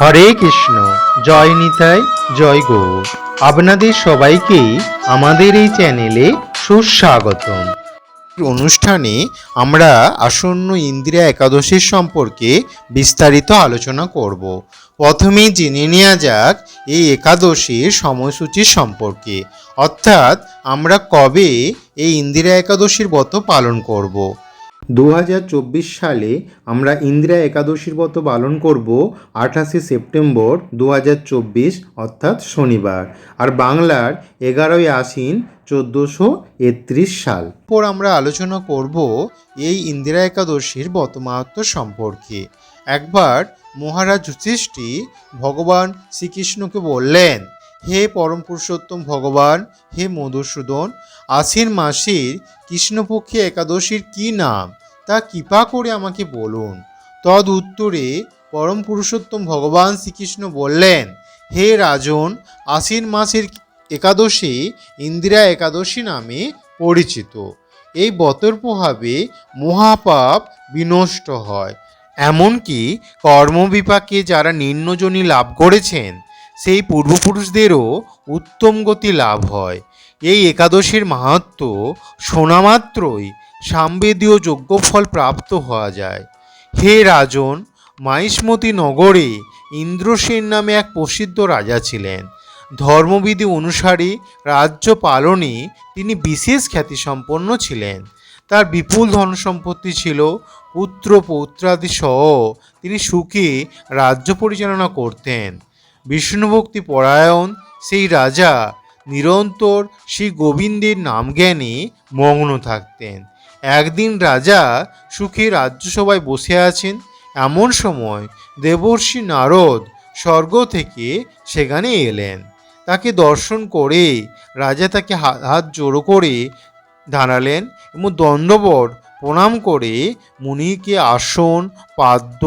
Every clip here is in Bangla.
হরে কৃষ্ণ, জয় নিতাই, জয় গৌর আপনাদের সবাইকেই আমাদের এই চ্যানেলে সুস্বাগতম। অনুষ্ঠানে আমরা আসন্ন ইন্দিরা একাদশীর সম্পর্কে বিস্তারিত আলোচনা করব। প্রথমেই জেনে নেওয়া যাক এই একাদশীর সময়সূচি সম্পর্কে। অর্থাৎ আমরা কবে এই ইন্দিরা একাদশীর ব্রত পালন করব? দু হাজার চব্বিশ সালে আমরা ইন্দিরা একাদশীর ব্রত পালন করব আঠাশে সেপ্টেম্বর দু হাজার চব্বিশ, অর্থাৎ শনিবার। আর বাংলার এগারোই আশ্বিন চোদ্দোশো একত্রিশ সাল। পর আমরা আলোচনা করব এই ইন্দিরা একাদশীর ব্রত মাহাত্ম্য সম্পর্কে। একবার মহারাজ যুধিষ্ঠি ভগবান শ্রীকৃষ্ণকে বললেন হে পরম পুরুষোত্তম ভগবান, হে মধুসূদন, আশ্বিন মাসের কৃষ্ণপক্ষে একাদশীর কি নাম? তা কৃপা করে আমাকে বলুন। তদ উত্তরে পরম পুরুষোত্তম ভগবান শ্রীকৃষ্ণ বললেন, হে রাজন, আশ্বিন মাসের একাদশী ইন্দিরা একাদশী নামে পরিচিত। এই বতর প্রভাবে মহাপাপ বিনষ্ট হয়। এমনকি কর্মবিপাকে যারা নিম্নজনী লাভ করেছেন সেই পূর্বপুরুষদেরও উত্তম গতি লাভ হয়। এই একাদশীর মাহাত্ম শোনামাত্রই সাম্বেদীয় যজ্ঞফল প্রাপ্ত হওয়া যায়। হে রাজন মাইসমতি নগরে ইন্দ্রসেন নামে এক প্রসিদ্ধ রাজা ছিলেন। ধর্মবিধি অনুসারে রাজ্য পালনে তিনি বিশেষ খ্যাতিসম্পন্ন ছিলেন। তার বিপুল ধন সম্পত্তি ছিল, পুত্র পৌত্রাদি সহ তিনি সুখে রাজ্য পরিচালনা করতেন। বিষ্ণুভক্তি পরায়ণ সেই রাজা নিরন্তর শ্রী গোবিন্দের নাম জ্ঞানে মগ্ন থাকতেন। একদিন রাজা সুখে রাজ্যসভায় বসে আছেন। এমন সময় দেবর্ষি নারদ স্বর্গ থেকে সেখানে এলেন। তাকে দর্শন করে রাজা তাকে হাত জোড়ো করে দাঁড়ালেন এবং দণ্ডবট প্রণাম করে মুনিকে আসন, পাদ্য,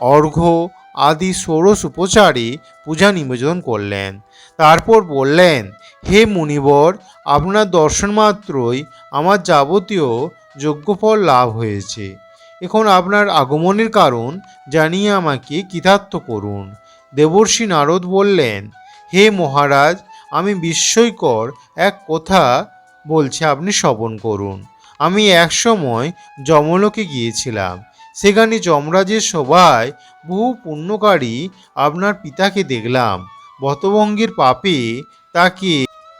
অর্ঘ্য আদি ষোড়শ উপচারে পূজা নিবেদন করলেন। তারপর বললেন, হে মুনিবর, আপনার দর্শন মাত্রই আমার যাবতীয় যজ্ঞফল লাভ হয়েছে। এখন আপনার আগমনের কারণ জানিয়ে আমাকে কৃতার্থ করুন। দেবর্ষি নারদ বললেন, হে মহারাজ, আমি বিস্ময়কর এক কথা বলছি, আপনি শ্রবণ করুন। আমি একসময় যমলোকে গিয়েছিলাম। সেখানে যমরাজের সভায় বহু পুণ্যকারী আপনার পিতাকে দেখলাম। বতভঙ্গের পাপে তাকে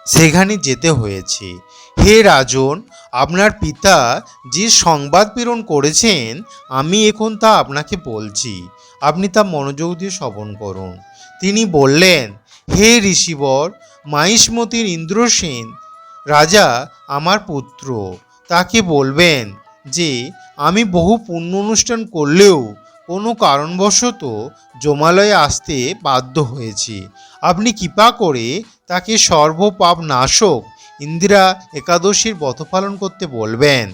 সেখানে যেতে হয়েছে। হে রাজন, আপনার পিতা যে সংবাদ প্রেরণ করেছেন, আমি এখন তা আপনাকে বলছি। আপনি তা মনোযোগ দিয়ে শ্রবণ করুন। তিনি বললেন, হে ঋষিবর, মাহিষ্মতির ইন্দ্রসেন রাজা আমার পুত্র। তাকে বলবেন যে আমি বহু পুণ্য অনুষ্ঠান করলেও কোনো কারণবশত জমালয়ে আসতে বাধ্য হয়েছি। আপনি কৃপা করে তাকে সর্বপাপ নাশক ইন্দিরা একাদশীর ব্রত পালন করতে বলবেন।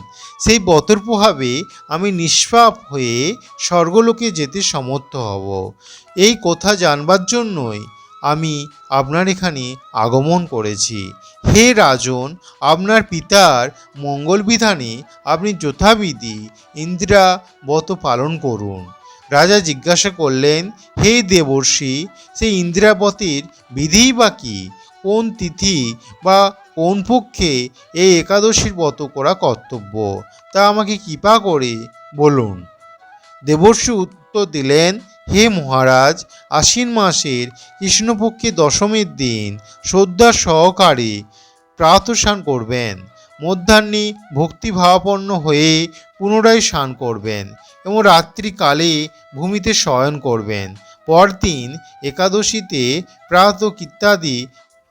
সেই ব্রতের প্রভাবে আমি নিষ্পাপ হয়ে স্বর্গলোকে যেতে সমর্থ হব। এই কথা জানবার জন্যই আমি আপনার এখানে আগমন করেছি। হে রাজন, আপনার পিতার মঙ্গল বিধানে আপনি যথাবিধি ইন্দিরা ব্রত পালন করুন। রাজা জিজ্ঞাসা করলেন, হে দেবর্ষি সেই ইন্দিরাবতীর বিধিই বা কি? কোন তিথি বা কোন পক্ষে এই একাদশীর ব্রত করা কর্তব্য? তা আমাকে কৃপা করে বলুন। দেবর্ষি উত্তর দিলেন হে মহারাজ, আশ্বিন মাসের কৃষ্ণপক্ষে দশমীর দিন শ্রদ্ধা সহকারে প্রাতঃস্নান করবেন। মধ্যাহ্নে ভক্তিভাবাপন্ন হয়ে পুনরায় স্নান করবেন এবং রাত্রিকালে ভূমিতে শয়ন করবেন। পরদিন একাদশীতে প্রাত ইত্যাদি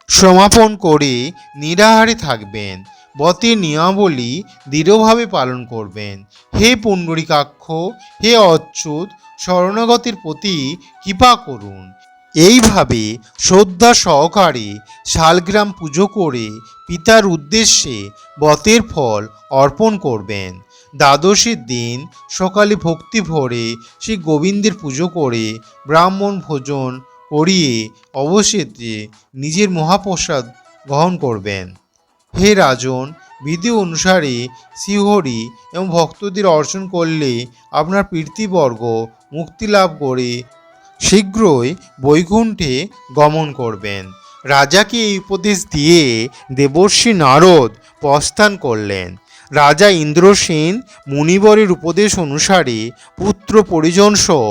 সমাপন করে নিরাহারে থাকবেন। বতের নিয়মাবলী দৃঢ়ভাবে পালন করবেন। হে পুণ্ডরিকাক্ষ, হে অচ্যুত শরণাগতের প্রতি কৃপা করুন। এইভাবে শ্রদ্ধা সহকারে শালগ্রাম পুজো করে পিতার উদ্দেশ্যে বতের ফল অর্পণ করবেন। দ্বাদশীর দিন সকালে ভক্তি ভরে শ্রী গোবিন্দের পুজো করে ব্রাহ্মণ ভোজন করিয়ে অবশেষে নিজের মহাপ্রসাদ গ্রহণ করবেন। হে রাজন, বিধি অনুসারে শ্রীহরি এবং ভক্তদের অর্চন করলে আপনার প্রীতিবর্গ মুক্তি লাভ করে, শীঘ্রই বৈকুণ্ঠে গমন করবেন। রাজাকে এই উপদেশ দিয়ে দেবর্ষি নারদ প্রস্থান করলেন। রাজা ইন্দ্রসেন মুনিবরের উপদেশ অনুসারে পুত্র পরিজন সহ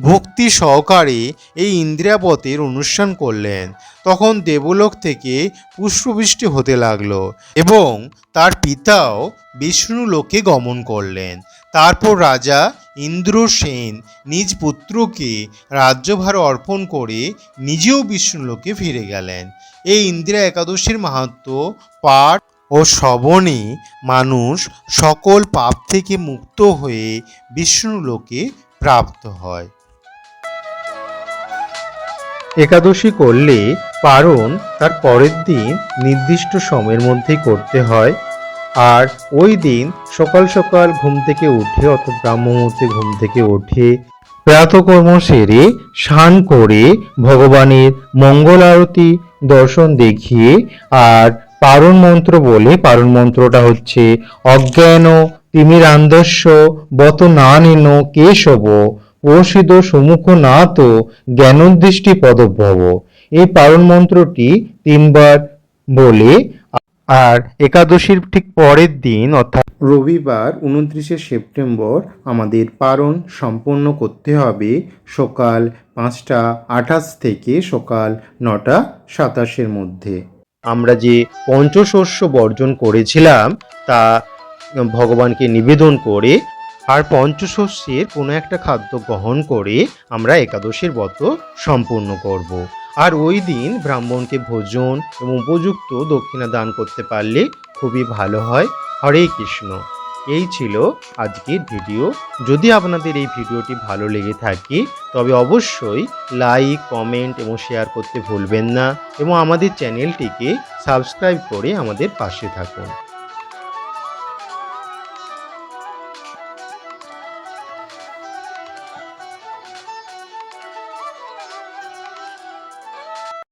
ভক্তি সহকারে এই ইন্দ্রিয়াবতের অনুষ্ঠান করলেন। তখন দেবলোক থেকে পুষ্পবৃষ্টি হতে লাগল এবং তার পিতাও বিষ্ণু লোকে গমন করলেন। তারপর রাজা ইন্দ্রসেন নিজ পুত্রকে রাজ্যভার অর্পণ করে নিজেও বিষ্ণুলোকে ফিরে গেলেন। এই ইন্দিরা একাদশীর মাহাত্ম পাঠ ও শ্রবণে মানুষ সকল পাপ থেকে মুক্ত হয়ে বিষ্ণুলোকে প্রাপ্ত হয়। একাদশী করলে পারণ তার পরের দিন নির্দিষ্ট সময়ের মধ্যেই করতে হয়। আর ওই দিন সকাল সকাল ঘুম থেকে উঠে, অর্থাৎ ব্রাহ্ম মুহূর্তে ঘুম থেকে উঠে প্রাতকর্ম সেরে স্নান করে ভগবানের মঙ্গল আরতি দর্শন দেখিয়ে আর পারণ মন্ত্র বলে, পারণ মন্ত্রটা হচ্ছে অজ্ঞান তিমিরান্ধস্য বত না নেন কেশব ওষিদ সমুখ না তো জ্ঞানোদৃষ্টি পদভব। এই পারণ মন্ত্রটি তিনবার বলে আর একাদশীর ঠিক পরের দিন, অর্থাৎ রবিবার, উনত্রিশে সেপ্টেম্বর, আমাদের পারণ সম্পন্ন করতে হবে সকাল পাঁচটা আঠাশ থেকে সকাল নটা সাতাশের মধ্যে আমরা যে পঞ্চশস্য বর্জন করেছিলাম, তা ভগবানকে নিবেদন করে আর পঞ্চশস্যের কোনো একটা খাদ্য গ্রহণ করে আমরা একাদশীর ব্রত সম্পূর্ণ করব। আর ওই দিন ব্রাহ্মণকে ভোজন এবং উপযুক্ত দক্ষিণা দান করতে পারলে খুবই ভালো হয়। হরে কৃষ্ণ। এই ছিল আজকের ভিডিও। যদি আপনাদের এই ভিডিওটি ভালো লেগে থাকে, তবে অবশ্যই লাইক, কমেন্ট এবং শেয়ার করতে ভুলবেন না এবং আমাদের চ্যানেলটিকে সাবস্ক্রাইব করে আমাদের পাশে থাকুন।